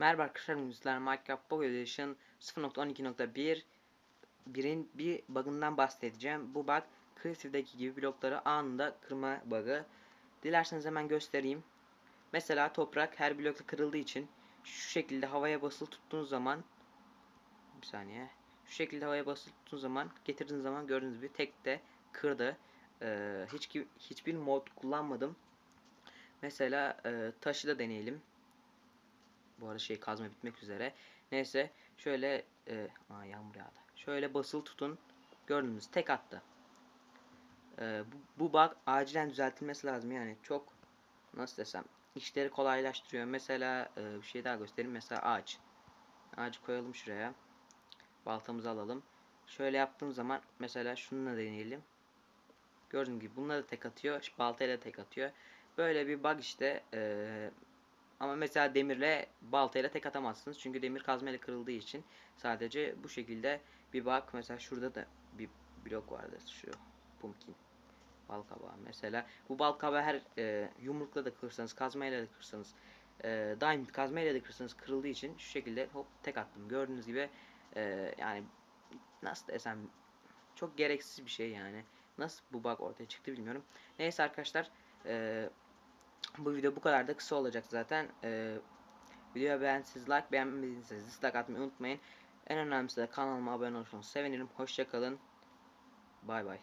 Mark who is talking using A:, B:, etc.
A: Merhaba arkadaşlar, Müzisler Minecraft Pocket Edition 0.12.1 birin bir bug'ından bahsedeceğim. Bu bug Creative'deki gibi blokları anında kırma bug'ı. Dilerseniz hemen göstereyim. Mesela toprak her blokta kırıldığı için şu şekilde havaya basılı tuttuğunuz zaman bir saniye. Şu şekilde havaya basılı tuttuğunuz zaman getirdiğiniz zaman gördüğünüz gibi tek de kırdı. Ee, hiç hiçbir mod kullanmadım. Mesela e, taşı da deneyelim. Bu arada şey kazma bitmek üzere. Neyse şöyle e, aa, yağmur yağdı. Şöyle basılı tutun. Gördünüz tek attı. E, bu, bu bug acilen düzeltilmesi lazım yani çok nasıl desem işleri kolaylaştırıyor. Mesela e, bir şey daha göstereyim. Mesela ağaç. Ağacı koyalım şuraya. Baltamızı alalım. Şöyle yaptığım zaman mesela şununla deneyelim. Gördüğünüz gibi bununla da tek atıyor. Baltayla tek atıyor. Böyle bir bug işte. Eee ama mesela demirle baltayla tek atamazsınız. Çünkü demir kazmayla kırıldığı için sadece bu şekilde bir bak. Mesela şurada da bir blok vardı. Şu pumpkin. Bal kabağı mesela. Bu bal kabağı her e, yumrukla da kırsanız, kazmayla da kırsanız, e, diamond kazmayla da kırsanız kırıldığı için şu şekilde hop tek attım. Gördüğünüz gibi e, yani nasıl desem çok gereksiz bir şey yani. Nasıl bu bug ortaya çıktı bilmiyorum. Neyse arkadaşlar eee bu video bu kadar da kısa olacak zaten. Ee, videoya beğendiyseniz like, beğenmediyseniz dislike atmayı unutmayın. En önemlisi de kanalıma abone olursanız sevinirim. Hoşçakalın. Bay bay.